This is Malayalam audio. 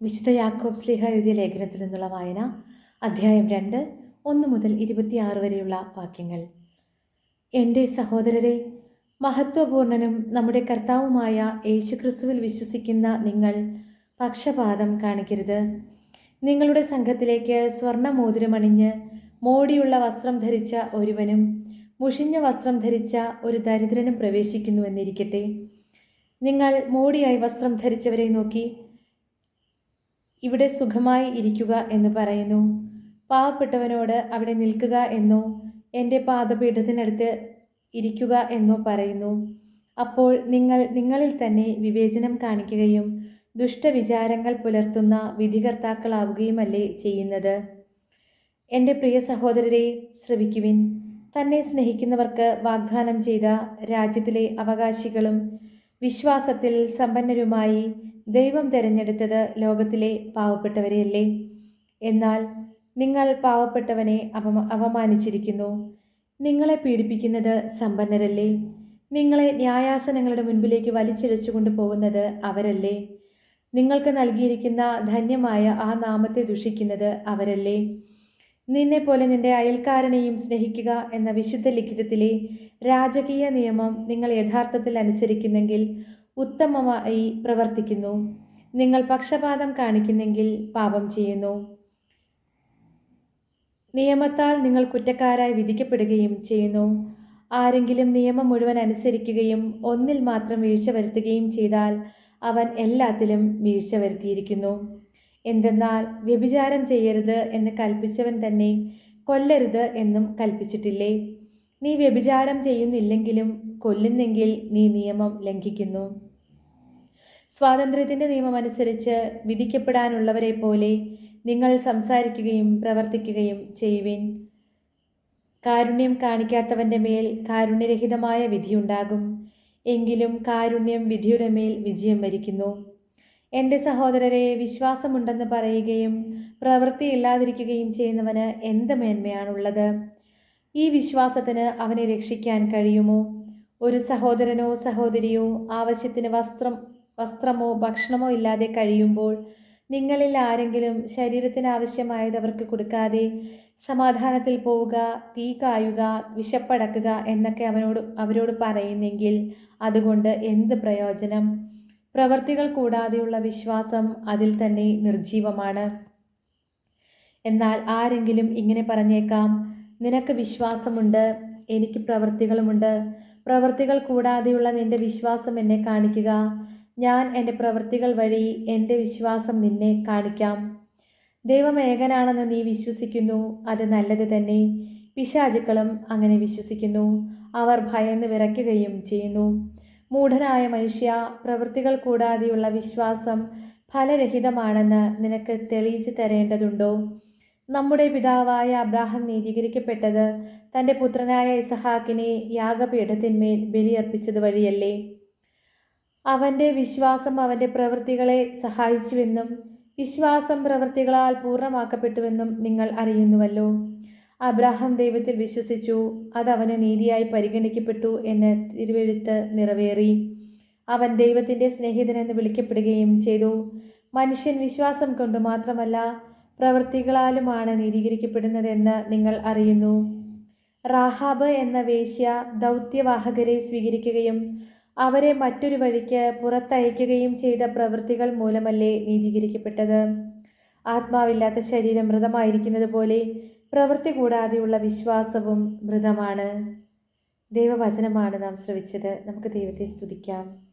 വിശുദ്ധ യാക്കോബ് സ്ലിഹ എഴുതിയ ലേഖനത്തിൽ നിന്നുള്ള വായന അധ്യായം രണ്ട് ഒന്ന് മുതൽ ഇരുപത്തിയാറ് വരെയുള്ള വാക്യങ്ങൾ. എന്റെ സഹോദരരെ മഹത്വപൂർണനും നമ്മുടെ കർത്താവുമായ യേശുക്രിസ്തുവിൽ വിശ്വസിക്കുന്ന നിങ്ങൾ പക്ഷപാതം കാണിക്കരുത്. നിങ്ങളുടെ സംഘത്തിലേക്ക് സ്വർണ മോതിരമണിഞ്ഞ് മോടിയുള്ള വസ്ത്രം ധരിച്ച ഒരുവനും മുഷിഞ്ഞ വസ്ത്രം ധരിച്ച ഒരു ദരിദ്രനും പ്രവേശിക്കുന്നുവെന്നിരിക്കട്ടെ നിങ്ങൾ മോടിയായി വസ്ത്രം ധരിച്ചവരെ നോക്കി ഇവിടെ സുഖമായി ഇരിക്കുക എന്ന് പറയുന്നു. പാവപ്പെട്ടവനോട് അവിടെ നിൽക്കുക എന്നോ എന്റെ പാദപീഠത്തിനടുത്ത് ഇരിക്കുക എന്നോ പറയുന്നു. അപ്പോൾ നിങ്ങൾ നിങ്ങളിൽ തന്നെ വിവേചനം കാണിക്കുകയും ദുഷ്ടവിചാരങ്ങൾ പുലർത്തുന്ന വിധികർത്താക്കളാവുകയുമല്ലേ ചെയ്യുന്നത്? എന്റെ പ്രിയ സഹോദരരെ ശ്രവിക്കുവിൻ. തന്നെ സ്നേഹിക്കുന്നവർക്ക് വാഗ്ദാനം ചെയ്ത രാജ്യത്തിലെ അവകാശികളും വിശ്വാസത്തിൽ സമ്പന്നരുമായി ദൈവം തിരഞ്ഞെടുത്തത് ലോകത്തിലെ പാവപ്പെട്ടവരെയല്ലേ? എന്നാൽ നിങ്ങൾ പാവപ്പെട്ടവനെ അപമ അവമാനിച്ചിരിക്കുന്നു നിങ്ങളെ പീഡിപ്പിക്കുന്നത് സമ്പന്നരല്ലേ? നിങ്ങളെ ന്യായാസനങ്ങളുടെ മുൻപിലേക്ക് വലിച്ചിഴച്ചു കൊണ്ടുപോകുന്നത് അവരല്ലേ? നിങ്ങൾക്ക് നൽകിയിരിക്കുന്ന ധന്യമായ ആ നാമത്തെ ദുഷിക്കുന്നത് അവരല്ലേ? നിന്നെ പോലെ നിന്റെ അയൽക്കാരനെയും സ്നേഹിക്കുക എന്ന വിശുദ്ധ ലിഖിതത്തിലെ രാജകീയ നിയമം നിങ്ങൾ യഥാർത്ഥത്തിൽ അനുസരിക്കുന്നെങ്കിൽ ഉത്തമമായി പ്രവർത്തിക്കുന്നു. നിങ്ങൾ പക്ഷപാതം കാണിക്കുന്നെങ്കിൽ പാപം ചെയ്യുന്നു. നിയമത്താൽ നിങ്ങൾ കുറ്റക്കാരായി വിധിക്കപ്പെടുകയും ചെയ്യുന്നു. ആരെങ്കിലും നിയമം മുഴുവൻ അനുസരിക്കുകയും ഒന്നിൽ മാത്രം വീഴ്ച വരുത്തുകയും ചെയ്താൽ അവൻ എല്ലാത്തിലും വീഴ്ച വരുത്തിയിരിക്കുന്നു. എന്തെന്നാൽ വ്യഭിചാരം ചെയ്യരുത് എന്ന് കൽപ്പിച്ചവൻ തന്നെ കൊല്ലരുത് എന്നും കൽപ്പിച്ചിട്ടില്ലേ? നീ വ്യഭിചാരം ചെയ്യുന്നില്ലെങ്കിലും കൊല്ലുന്നെങ്കിൽ നീ നിയമം ലംഘിക്കുന്നു. സ്വാതന്ത്ര്യത്തിന്റെ നിയമമനുസരിച്ച് വിധിക്കപ്പെടാനുള്ളവരെ പോലെ നിങ്ങൾ സംസാരിക്കുകയും പ്രവർത്തിക്കുകയും ചെയ്യുവിൻ. കാരുണ്യം കാണിക്കാത്തവന്റെ മേൽ കാരുണ്യരഹിതമായ വിധിയുണ്ടാകും. എങ്കിലും കാരുണ്യം വിധിയുടെ മേൽ വിജയം വരിക്കുന്നു. എന്റെ സഹോദരരെ വിശ്വാസമുണ്ടെന്ന് പറയുകയും പ്രവൃത്തിയില്ലാതിരിക്കുകയും ചെയ്യുന്നവന് എന്ത് മേന്മയാണുള്ളത്? ഈ വിശ്വാസത്തിന് അവനെ രക്ഷിക്കാൻ കഴിയുമോ? ഒരു സഹോദരനോ സഹോദരിയോ ആവശ്യത്തിന് വസ്ത്രം വസ്ത്രമോ ഭക്ഷണമോ ഇല്ലാതെ കഴിയുമ്പോൾ നിങ്ങളിൽ ആരെങ്കിലും ശരീരത്തിന് ആവശ്യമായത് അവർക്ക് കൊടുക്കാതെ സമാധാനത്തിൽ പോവുക തീ കായുക വിശപ്പടക്കുക എന്നൊക്കെ അവനോട് അവരോട് പറയുന്നെങ്കിൽ അതുകൊണ്ട് എന്ത് പ്രയോജനം? പ്രവർത്തികൾ കൂടാതെയുള്ള വിശ്വാസം അതിൽ തന്നെ നിർജീവമാണ് എന്നാൽ ആരെങ്കിലും ഇങ്ങനെ പറഞ്ഞേക്കാം നിനക്ക് വിശ്വാസമുണ്ട് എനിക്ക് പ്രവർത്തികളുമുണ്ട്. പ്രവർത്തികൾ കൂടാതെയുള്ള നിന്റെ വിശ്വാസം എന്നെ കാണിക്കുക. ഞാൻ എന്റെ പ്രവൃത്തികൾ വഴി എന്റെ വിശ്വാസം നിന്നെ കാണിക്കാം. ദൈവം ഏകനാണെന്ന് നീ വിശ്വസിക്കുന്നു. അത് നല്ലത് തന്നെ. പിശാചുക്കളും അങ്ങനെ വിശ്വസിക്കുന്നു. അവർ ഭയന്ന് വിറയ്ക്കുകയും ചെയ്യുന്നു. മൂഢനായ മനുഷ്യ പ്രവൃത്തികൾ കൂടാതെയുള്ള വിശ്വാസം ഫലരഹിതമാണെന്ന് നിനക്ക് തെളിയിച്ചു തരേണ്ടതുണ്ടോ? നമ്മുടെ പിതാവായ അബ്രാഹം നീതീകരിക്കപ്പെട്ടത് തന്റെ പുത്രനായ ഇസഹാക്കിനെ യാഗപീഠത്തിന്മേൽ ബലിയർപ്പിച്ചത് വഴിയല്ലേ? അവന്റെ വിശ്വാസം അവന്റെ പ്രവൃത്തികളെ സഹായിച്ചുവെന്നും വിശ്വാസം പ്രവൃത്തികളാൽ പൂർണമാക്കപ്പെട്ടുവെന്നും നിങ്ങൾ അറിയുന്നുവല്ലോ. അബ്രാഹാം ദൈവത്തിൽ വിശ്വസിച്ചു അത് അവന് നീതിയായി പരിഗണിക്കപ്പെട്ടു എന്ന് തിരുവെഴുത്ത് നിറവേറി. അവൻ ദൈവത്തിന്റെ സ്നേഹിതനെന്ന് വിളിക്കപ്പെടുകയും ചെയ്തു. മനുഷ്യൻ വിശ്വാസം കൊണ്ട് മാത്രമല്ല പ്രവൃത്തികളാലുമാണ് നീതീകരിക്കപ്പെടുന്നതെന്ന് നിങ്ങൾ അറിയുന്നു. റാഹാബ് എന്ന വേശ്യ ദൗത്യവാഹകരെ സ്വീകരിക്കുകയും അവരെ മറ്റൊരു വഴിക്ക് പുറത്തയക്കുകയും ചെയ്ത പ്രവൃത്തികൾ മൂലമല്ലേ നീതീകരിക്കപ്പെട്ടത്? ആത്മാവില്ലാത്ത ശരീരം മൃതമായിരിക്കുന്നത് പോലെ പ്രവൃത്തി കൂടാതെയുള്ള വിശ്വാസവും മൃതമാണ്. ദൈവവചനമാണ് നാം ശ്രവിച്ചത്. നമുക്ക് ദൈവത്തെ സ്തുതിക്കാം.